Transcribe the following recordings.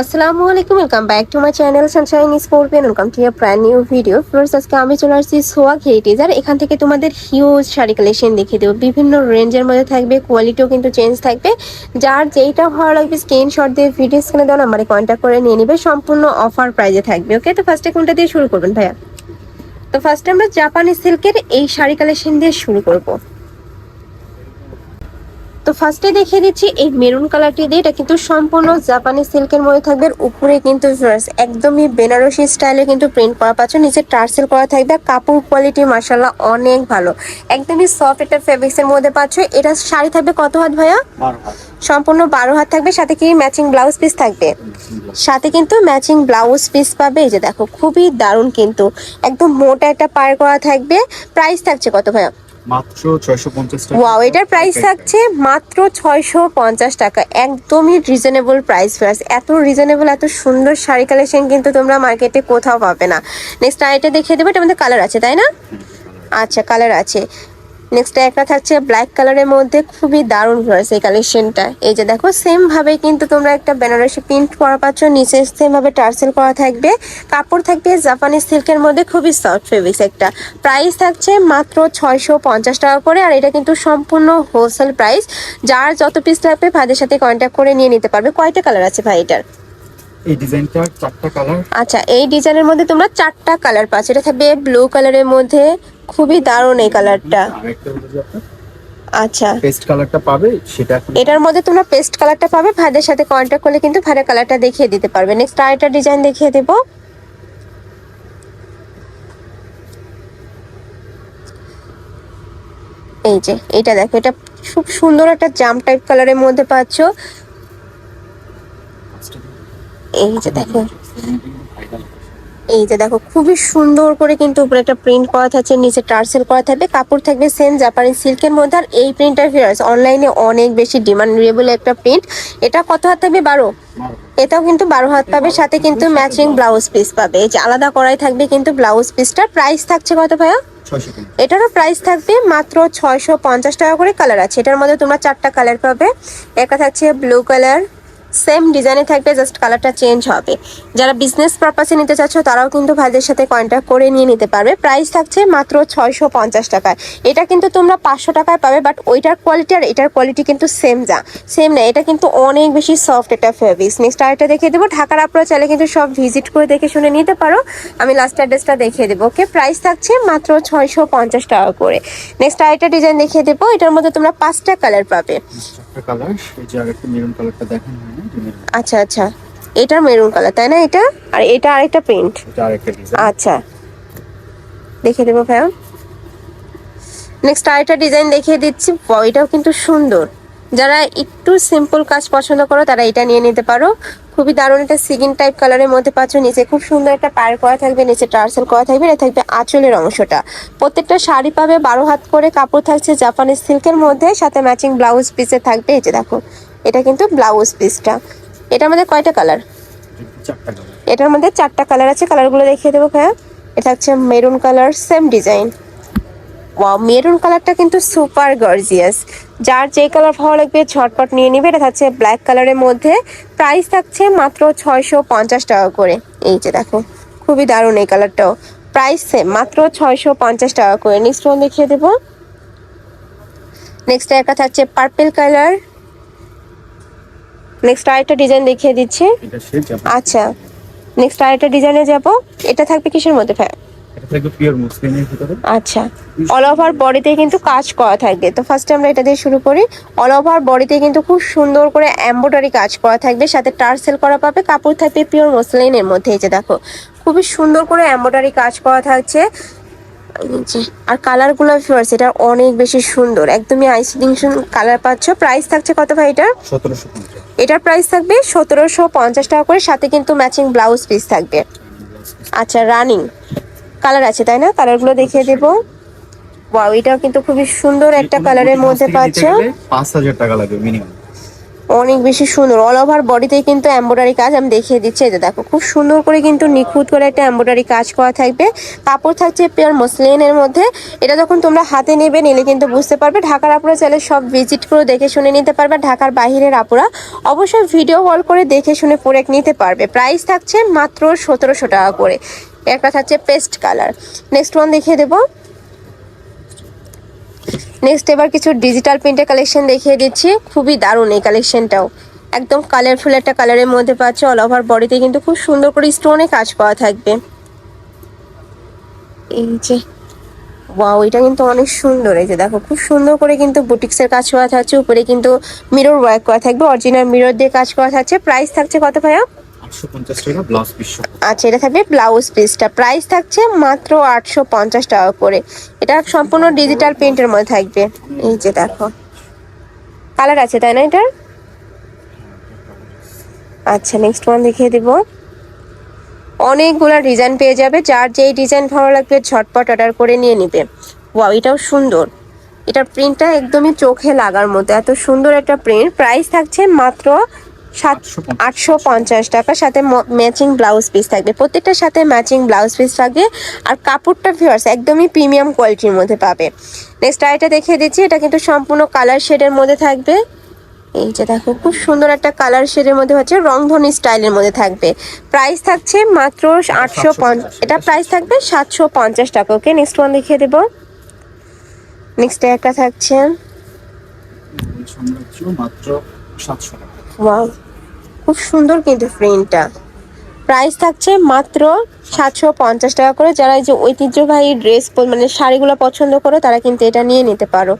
আসসালামু আলাইকুম welcome back to my channel sunshine scorpion welcome to your brand new video first আজকে আমি চলে আসছি সোয়াগ হেরিটেজ আর এখান থেকে তোমাদের হিউজ শাড়ি কালেকশন দেখিয়ে দেবো। বিভিন্ন রেঞ্জের মধ্যে থাকবে কোয়ালিটিও কিন্তু চেঞ্জ থাকবে। যার যেইটা ভালো লাগবে স্ক্রিনশট দিয়ে ভিডিও স্ক্রিনে দেওয়া নাম্বারে কন্ট্যাক্ট করে নিয়ে নেবে। সম্পূর্ণ অফার প্রাইজে থাকবে ওকে তো ফার্স্টে কোনটা দিয়ে শুরু করবেন ভাইয়া? তো ফার্স্টে আমরা জাপানি সিল্কের এই শাড়ি কালেকশন দিয়ে শুরু করব। তো ফার্স্টে দেখিয়ে দিচ্ছি এই মেরুন কালারটি দিয়ে এটা কিন্তু সম্পূর্ণ জাপানি সিল্কের মধ্যে থাকবে উপরে কিন্তু একদমই বেনারসি স্টাইলে কিন্তু প্রিন্ট করা পাচ্ছ নিচে টার্সেল করা থাকবে কাপড় কোয়ালিটি মার্শাল্লাহ অনেক ভালো। একদমই সফট একটা ফেব্রিক্স এর মধ্যে পাচ্ছ এটা শাড়ি থাকবে কত হাত ভাইয়া? সম্পূর্ণ বারো হাত থাকবে সাথে কি ম্যাচিং ব্লাউজ পিস থাকবে? সাথে কিন্তু ম্যাচিং ব্লাউজ পিস পাবে এই যে দেখো খুবই দারুণ কিন্তু। একদম মোটা একটা পার করা থাকবে প্রাইস থাকছে কত ভাইয়া? মাত্র ছয়শো পঞ্চাশ টাকা। ওয়াও এটার প্রাইস থাকছে মাত্র ছয়শো পঞ্চাশ টাকা। একদমই রিজনেবল প্রাইস ফ্রাস এত রিজনেবল এত সুন্দর শাড়ি কালেকশন কিন্তু তোমরা মার্কেটে কোথাও পাবে না। নেক্সট আরেকটা দেখিয়ে দেবো এটা মধ্যে কালার আছে তাই না? আচ্ছা কালার আছে। নেক্সট একটা থাকছে ব্ল্যাক কালারের মধ্যে খুবই দারুণ ফ্রাস এই কালেকশনটা এই যে দেখো সেম ভাবে কিন্তু তোমরা একটা বেনারসি প্রিন্ট করা পাচ্ছ, নিচে সেম ভাবে টার্সেল করা থাকবে। কাপড় থাকবে জাপানি সিল্কের মধ্যে খুবই সফট ফেব্রিক্স একটা। প্রাইস থাকছে মাত্র ছয়শো পঞ্চাশ টাকা করে, আর এটা কিন্তু সম্পূর্ণ হোলসেল প্রাইস যার যত পিস লাগবে ভাইদের সাথে কন্ট্যাক্ট করে নিয়ে নিতে পারবে। কয়টা কালার আছে ভাই এটার? এই ডিজাইনটা চারটা কালার। আচ্ছা এই ডিজাইনের মধ্যে তোমরা চারটা কালার পাচ্ছ। এটা থাকবে ব্লু কালারের মধ্যে। খুবই দারুণ এই কালারটা। আচ্ছা। পেস্ট কালারটা পাবে সেটা এটার মধ্যে তোমরা পেস্ট কালারটা পাবে। ভাইদের সাথে কন্ট্যাক্ট করলে কিন্তু ভাইয়ের কালারটা দেখিয়ে দিতে পারবে। নেক্সট আরেকটা ডিজাইন দেখিয়ে দেব। এই যে এটা দেখো এটা খুব সুন্দর একটা জাম টাইপ কালারের মধ্যে পাচ্ছ। এই যে দেখো এই যে দেখো খুবই সুন্দর করে কিন্তু উপরে একটা প্রিন্ট করা থাকছে নিচে টার্সেল করা থাকবে কাপড় থাকবে সেম জাপানি সিল্কের মধ্যে আর এই প্রিন্টার ফিরার্স অনলাইনে অনেক বেশি ডিমান্ডেবল একটা প্রিন্ট এটা কত হাত থাকবে বারো। এটাও কিন্তু বারো হাত পাবে সাথে কিন্তু ম্যাচিং ব্লাউজ পিস পাবে। এই যে আলাদা করাই থাকবে কিন্তু ব্লাউজ পিসটার প্রাইস থাকছে কত ভাইয়া? এটারও প্রাইস থাকবে মাত্র ছয়শো পঞ্চাশ টাকা করে কালার আছে। এটার মধ্যে তোমরা চারটা কালার পাবে। একটা থাকছে ব্লু কালার সেম ডিজাইনে থাকবে জাস্ট কালারটা চেঞ্জ হবে। যারা বিজনেস পারপাসে নিতে চাচ্ছ, তারাও কিন্তু ভাইদের সাথে কন্ট্যাক্ট করে নিয়ে নিতে পারবে। প্রাইস থাকছে মাত্র ছয়শো পঞ্চাশ টাকায়। এটা কিন্তু তোমরা পাঁচশো টাকায় পাবে বাট ওইটার কোয়ালিটি আর এটার কোয়ালিটি কিন্তু সেম যা। সেম না, এটা কিন্তু অনেক বেশি সফট একটা ফেব্রিক্স নেক্সট আরেকটা দেখিয়ে দেবো। ঢাকার আপনারা চাইলে কিন্তু সব ভিজিট করে দেখে শুনে নিতে পারো। আমি লাস্ট অ্যাড্রেসটা দেখিয়ে দেবো ওকে প্রাইস থাকছে মাত্র ছয়শো পঞ্চাশ টাকা করে। নেক্সট আরেকটা ডিজাইন দেখিয়ে দেবো। এটার মধ্যে তোমরা পাঁচটা কালার পাবে। চারটা কালার এই যে আরেকটা মেরুন কালারটা দেখেন না যে মেরুন আচ্ছা আচ্ছা। এটা মেরুন কালার তাই না এটা? আর এটা আরেকটা প্রিন্ট এটা আরেকটা ডিজাইন আচ্ছা। দেখে দেবো ভাইয়া। নেক্সট আরেকটা ডিজাইন দেখিয়ে দিচ্ছি। এটাও কিন্তু সুন্দর। যারা একটু সিম্পল কাজ পছন্দ করো তারা এটা নিয়ে নিতে পারো। খুবই দারুণ একটা সিগিন টাইপ কালারের মধ্যে পাচ্ছ। নিচে খুব সুন্দর একটা পার করা থাকবে নিচে টার্সেল করা থাকবে এটা থাকবে আঁচলের অংশটা। প্রত্যেকটা শাড়ি পাবে বারো হাত করে কাপড় থাকছে জাপানি সিল্কের মধ্যে সাথে ম্যাচিং ব্লাউজ পিসে থাকবে এই যে দেখো এটা কিন্তু ব্লাউজ পিসটা এটার মধ্যে কয়টা কালার এটার মধ্যে চারটা কালার আছে কালারগুলো দেখিয়ে দেবো ভাইয়া। এটা হচ্ছে maroon colour same design wow maroon কালারটা কিন্তু সুপার গর্জিয়াস যার যে কালার ভালো লাগবে ঝটপট নিয়ে নিবে। এটা থাকছে ব্ল্যাক কালারের মধ্যে। প্রাইস থাকছে মাত্র ছয়শো পঞ্চাশ টাকা করে। এই যে দেখো খুবই দারুণ এই কালারটাও প্রাইস সেম মাত্র ছয়শো পঞ্চাশ টাকা করে। নেক্সট ওয়ান দেখিয়ে দেবো। নেক্সট একটা থাকছে পার্পেল কালার নেক্সট আরেকটা ডিজাইন দেখিয়ে দিচ্ছি। আচ্ছা নেক্সট আরেকটা ডিজাইনে যাব। এটা থাকবে কিসের মধ্যে ভাই? এটা থাকবে পিওর মুসলিমের ভিতরে। আচ্ছা অল ওভার বডিতে কিন্তু কাজ করা থাকবে। তো ফার্স্টে আমরা এটা দিয়ে শুরু করি। অল ওভার বডিতে কিন্তু খুব সুন্দর করে এমব্রয়ডারি কাজ করা থাকবে। সাথে টার্সেল করা পাবে কাপড় থাকবে পিওর মসলিনের মধ্যে এই যে দেখো। খুবই সুন্দর করে এমব্রয়ডারি কাজ করা থাকছে। আর কালারগুলো ফিওর্স এটা অনেক বেশি সুন্দর। একদমই আইসিডিং কালার পাচ্ছ। প্রাইস থাকছে কত ভাই পঞ্চাশ। এটার প্রাইস থাকবে সতেরোশো পঞ্চাশ টাকা করে। সাথে কিন্তু ম্যাচিং ব্লাউজ পিস থাকবে। আচ্ছা রানিং কালার আছে তাই না? কালারগুলো দেখিয়ে দেবো। ওয়াও এটাও কিন্তু খুবই সুন্দর একটা কালারের মধ্যে পাচ্ছ। পাঁচ হাজার টাকা লাগবে মিনিমাম অনেক বেশি সুন্দর। অল ওভার বডিতে কিন্তু এম্ব্রয়ডারি কাজ আমি দেখিয়ে দিচ্ছি। এই যে দেখো খুব সুন্দর করে কিন্তু নিখুঁত করে একটা এম্ব্রয়ডারি কাজ করা থাকবে। কাপড় থাকছে পিওর মসলিনের মধ্যে। এটা যখন তোমরা হাতে নেবে নিলে কিন্তু বুঝতে পারবে। ঢাকার আপুরা চাইলে সব ভিজিট করে দেখে শুনে নিতে পারবে। ঢাকার বাহিরের আপুরা অবশ্যই ভিডিও কল করে দেখে শুনে পরে নিতে পারবে। প্রাইস থাকছে মাত্র সতেরোশো টাকা করে। একটা থাকছে পেস্ট কালার নেক্সট ওয়ান দেখিয়ে দেবো। নেক্সট এবার কিছু ডিজিটাল প্রিন্টের কালেকশন দেখিয়ে দিচ্ছি। খুবই দারুণ এই কালেকশনটাও একদম কালারফুল একটা কালারের মধ্যে পাচ্ছে। অল ওভার বডিতে কিন্তু খুব সুন্দর করে স্টোনে কাজ পাওয়া থাকবে। এই যে ওয়াও এটা কিন্তু অনেক সুন্দর। এই যে দেখো, খুব সুন্দর করে কিন্তু বুটিক্সের কাজ করা থাকছে। উপরে কিন্তু মিরর ওয়ার্ক করা থাকবে। অরিজিনাল মিরর দিয়ে কাজ করা থাকছে। প্রাইস থাকছে কত ভাইয়া? আচ্ছা এটা থাকবে ব্লাউজ পিসটা। প্রাইস থাকছে মাত্র আটশো পঞ্চাশ টাকা করে। এটা সম্পূর্ণ ডিজিটাল প্রিন্টের মধ্যে থাকবে। এই যে দেখো। কালার আছে, তাই না এটার আচ্ছা নেক্সট ওয়ান দেখিয়ে দিব। অনেকগুলো ডিজাইন পেয়ে যাবে। যার যেই ডিজাইন ভালো লাগবে, ঝটপট অর্ডার করে নিয়ে নিবে। ওয়াও এটাও সুন্দর। এটার প্রিন্টটা একদমই চোখে লাগার মতো। এত সুন্দর একটা প্রিন্ট প্রাইস থাকছে মাত্র আটশো পঞ্চাশ টাকা। সাথে ম্যাচিং ব্লাউজ পিস থাকবে। প্রত্যেকটার সাথে ম্যাচিং ব্লাউজ পিস থাকবে। আর কাপড়টা ভিউয়ার্স একদমই প্রিমিয়াম কোয়ালিটির মধ্যে পাবে। নেক্সট আইটা দেখিয়ে দিচ্ছি। এটা কিন্তু সম্পূর্ণ কালার শেডের মধ্যে থাকবে। এই যে দেখো খুব সুন্দর একটা কালার শেডের মধ্যে হচ্ছে রংধনি স্টাইলের মধ্যে থাকবে। প্রাইস থাকছে মাত্র আটশো পঞ্চাশ এটা প্রাইস থাকবে সাতশো পঞ্চাশ টাকা। ওকে নেক্সট ওয়ান দেখিয়ে দেবো। নেক্সট একটা থাকছে। মাত্র সাতশো টাকা। ওয়াও খুব সুন্দর কিন্তু প্রিন্টটা প্রাইস থাকছে মাত্র সাতশো পঞ্চাশ টাকা করে। যারা এই যে ঐতিহ্যবাহী ড্রেস মানে শাড়িগুলো পছন্দ করো তারা কিন্তু এটা নিয়ে নিতে পারো।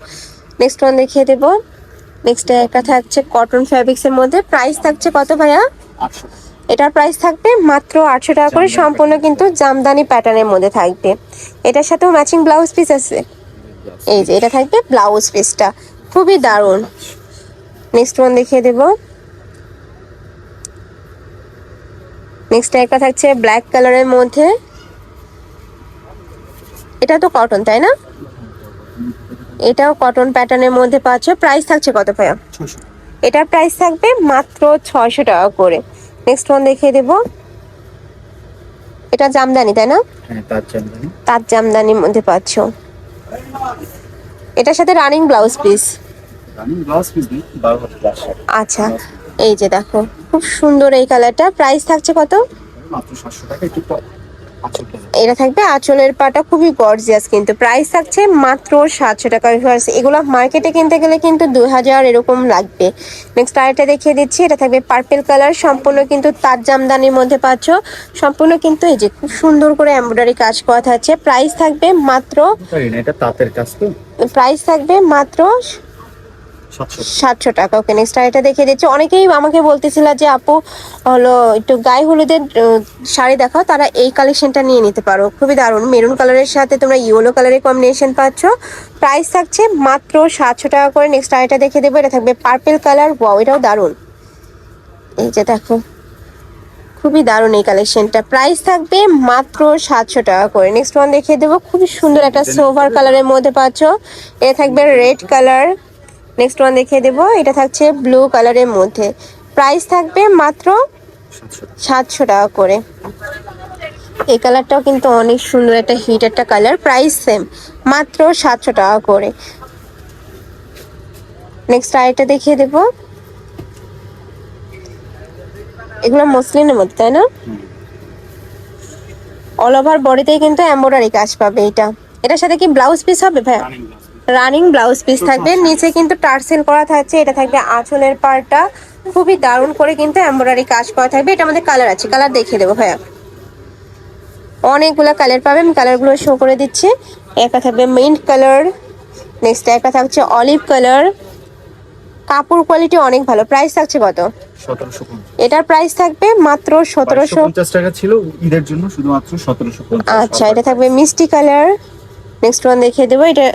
নেক্সট ওয়ান দেখিয়ে দেবো। নেক্সট একটা থাকছে কটন ফ্যাব্রিক্সের মধ্যে। প্রাইস থাকছে কত ভাইয়া? এটার প্রাইস থাকবে মাত্র আটশো টাকা করে। সম্পূর্ণ কিন্তু জামদানি প্যাটার্নের মধ্যে থাকবে। এটার সাথেও ম্যাচিং ব্লাউজ পিস আছে? এই যে এটা থাকবে ব্লাউজ পিসটা খুবই দারুণ। নেক্সট ওয়ান দেখিয়ে দেবো। নেক্সট একটা থাকছে ব্ল্যাক কালারের মধ্যে। এটা তো কটন তাই না? এটাও কটন প্যাটার্নের মধ্যে পাচ্ছ। প্রাইস থাকছে কত ভাইয়া? এটার প্রাইস থাকবে মাত্র ছয়শো টাকা করে। নেক্সট ওয়ান দেখিয়ে দেবো। এটা জামদানি তাই না? হ্যাঁ তার জামদানির মধ্যে পাচ্ছ। এটার সাথে রানিং ব্লাউজ পিস আচ্ছা এই যে দেখো। খুব সুন্দর এই কালারটা। প্রাইস থাকছে কত? এটা থাকবে আঁচলের পাটা খুবই গর্জিয়াস কিন্তু। প্রাইস থাকছে মাত্র সাতশো টাকা। ভিউয়ার্স এগুলো মার্কেটে কিনতে গেলে কিন্তু দুই হাজার এরকম লাগবে। নেক্সট আরেকটা দেখিয়ে দিচ্ছি। এটা থাকবে পার্পেল কালার সম্পূর্ণ কিন্তু তার জামদানির মধ্যে পাচ্ছ। সম্পূর্ণ কিন্তু এই যে খুব সুন্দর করে এমব্রয়ডারি কাজ করা থাকছে। প্রাইস থাকবে মাত্র প্রাইস থাকবে মাত্র সাতশো টাকা। ওকে নেক্সট আরেকটা দেখিয়ে দিচ্ছি। অনেকেই আমাকে বলতেছিল যে আপু হলো একটু গায়ে হলুদের শাড়ি দেখাও তারা এই কালেকশনটা নিয়ে নিতে পারো। খুবই দারুণ। মেরুন কালারের সাথে তোমরা ইয়েলো কালারের কম্বিনেশন পাচ্ছ। প্রাইস থাকছে মাত্র সাতশো টাকা করে। নেক্সট আরেকটা দেখিয়ে দেবো। এটা থাকবে পার্পেল কালার ওয়াও এটাও দারুণ। এই যে দেখো খুবই দারুণ এই কালেকশনটা প্রাইস থাকবে মাত্র সাতশো টাকা করে। নেক্সট ওয়ান দেখিয়ে দেবো। খুবই সুন্দর একটা সোভার কালারের মধ্যে পাচ্ছ। এটা থাকবে রেড কালার নেক্সট ওয়ান দেখিয়ে দেবো। এটা থাকছে ব্লু কালারের মধ্যে। প্রাইস থাকবে মাত্র সাতশো টাকা করে। এই কালারটাও কিন্তু অনেক সুন্দর একটা হিট একটা কালার প্রাইস সেম মাত্র সাতশো টাকা করে। নেক্সট আরেকটা দেখিয়ে দেবো। এগুলো মসলিনের মধ্যে, তাই না? অল ওভার বডিতেই কিন্তু এম্ব্রয়ডারি কাজ পাবে এটা। এটার সাথে কি ব্লাউজ পিস হবে, ভাইয়া? রানিং ব্লাউজ পিস থাকবে। নিচে কিন্তু টার্সেল করা থাকছে। এটা থাকবে আঁচলের পাড়টা। খুবই দারুণ করে কিন্তু এমব্রয়ডারি কাজ করা থাকবে। এটা আমাদের কালার আছে। কালার দেখিয়ে দেবো ভাইয়া। অনেকগুলো কালার পাবে আমি কালারগুলো শো করে দিচ্ছি। একটা থাকবে মিন্ট কালার নেক্সট একটা থাকছে অলিভ কালার কাপড় কোয়ালিটি অনেক ভালো। প্রাইস থাকছে কত? এটার প্রাইস থাকবে মাত্র সতেরোশো পঞ্চাশ টাকা ছিল ঈদের জন্য শুধুমাত্র সতেরোশো পঞ্চাশ। আচ্ছা এটা থাকবে মিষ্টি কালার নেক্সট ওয়ান দেখিয়ে দেবো। এটা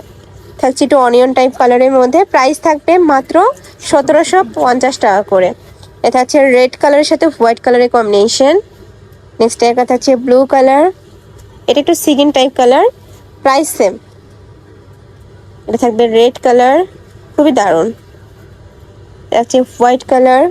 থাকছে একটু অনিয়ন টাইপ কালারের মধ্যে। প্রাইস থাকবে মাত্র সতেরোশো পঞ্চাশ টাকা করে। এটা হচ্ছে রেড কালারের সাথে হোয়াইট কালারের কম্বিনেশন নেক্সট একটা থাকছে ব্লু কালার এটা একটু সিগিন টাইপ কালার প্রাইস সেম এটা থাকবে রেড কালার খুবই দারুণ। আছে হোয়াইট কালার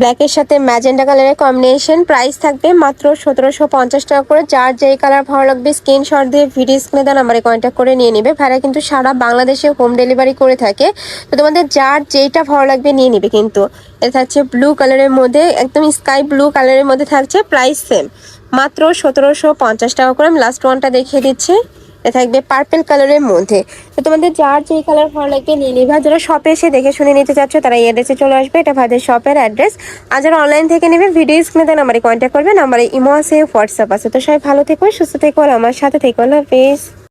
ব্ল্যাকের সাথে ম্যাজেন্ডা কালারের কম্বিনেশন প্রাইস থাকবে মাত্র সতেরোশো পঞ্চাশ টাকা করে। যার যেই কালার ভালো লাগবে স্ক্রিনশট দিয়ে ভিডিও স্ক্রিনে দেওয়া নাম্বারে কন্ট্যাক্ট করে নিয়ে নেবে। ভাড়া কিন্তু সারা বাংলাদেশে হোম ডেলিভারি করে থাকে। তো তোমাদের যার যেইটা ভালো লাগবে নিয়ে নেবে কিন্তু। এটা থাকছে ব্লু কালারের মধ্যে, একদম স্কাই ব্লু কালারের মধ্যে থাকছে প্রাইস সেম মাত্র সতেরোশো পঞ্চাশ টাকা করে আমি লাস্ট ওয়ানটা দেখিয়ে দিচ্ছি। থাকবে পার্পেল কালারের মধ্যে। তো তোমাদের যার যে কালার ভালো লাগবে নিয়ে নিবে। যারা শপে এসে দেখে শুনে নিতে চাচ্ছ, তারা এই অ্যাড্রেসে চলে আসবে। এটা ভাদের শপের অ্যাড্রেস আর যারা অনলাইন থেকে নেবে ভিডিও স্ক্রিনে দেন নাম্বারে কন্ট্যাক্ট করবে। নাম্বারে ইমো আছে হোয়াটসঅ্যাপ আছে। তো সবাই ভালো থেকো, সুস্থ থেকো, আর আমার সাথে থেকো। আল্লাহ হাফিজ।